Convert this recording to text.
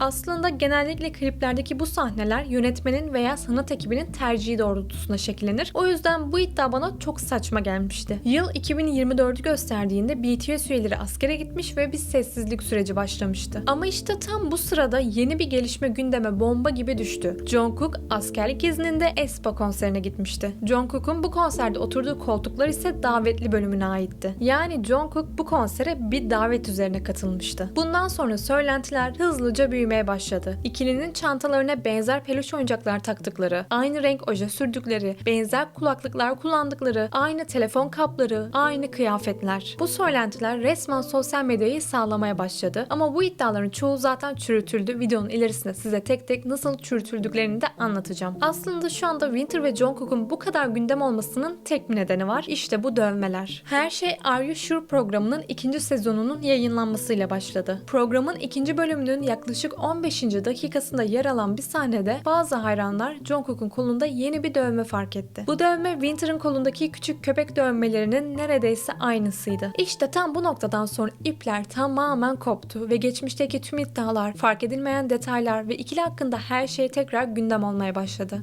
Aslında genellikle kliplerdeki bu sahneler yönetmenin veya sanat ekibinin tercihi doğrultusunda şekillenir. O yüzden bu iddia bana çok saçma gelmişti. Yıl 2024'ü gösterdiğinde BTS üyeleri askere gitmiş ve bir sessizlik süreci başlamıştı. Ama işte tam bu sırada yeni bir gelişme gündeme bomba gibi düştü. Jungkook askerlik izninde Aespa konserine gitmişti. Jungkook'un bu konserde oturduğu koltuklar ise davetli bölümüne aitti. Yani Jungkook bu konsere bir davet üzerine katılmıştı. Bundan sonra söylentiler hızlıca büyümeye başladı. İkilinin çantalarına benzer peluş oyuncaklar taktıkları, aynı renk oje sürdükleri, benzer kulaklıklar kullandıkları, aynı telefon kapları, aynı kıyafetler. Bu söylentiler resmen sosyal medyayı sağlamaya başladı. Ama bu iddiaların çoğu zaten çürütüldü. Videonun ilerisinde size tek tek nasıl çürütüldüklerini de anlatacağım. Aslında şu anda Winter ve Jungkook'un bu kadar gündem olmasının tek bir nedeni var. İşte bu dövmeler. Her şey Are You Sure programının ikinci sezonunun yayınlanmasıyla başladı. Programın ikinci bölümünün yaklaşık 15. dakikasında yer alan bir sahnede bazı hayranlar Jungkook'un kolunda yeni bir dövme fark etti. Bu dövme Winter'ın kolundaki küçük köpek dövmelerinin neredeyse aynısıydı. İşte tam bu noktadan sonra ipler tamamen koptu ve geçmişteki tüm iddialar, fark edilmeyen detaylar ve ikili hakkında her şey tekrar gündem olmaya başladı.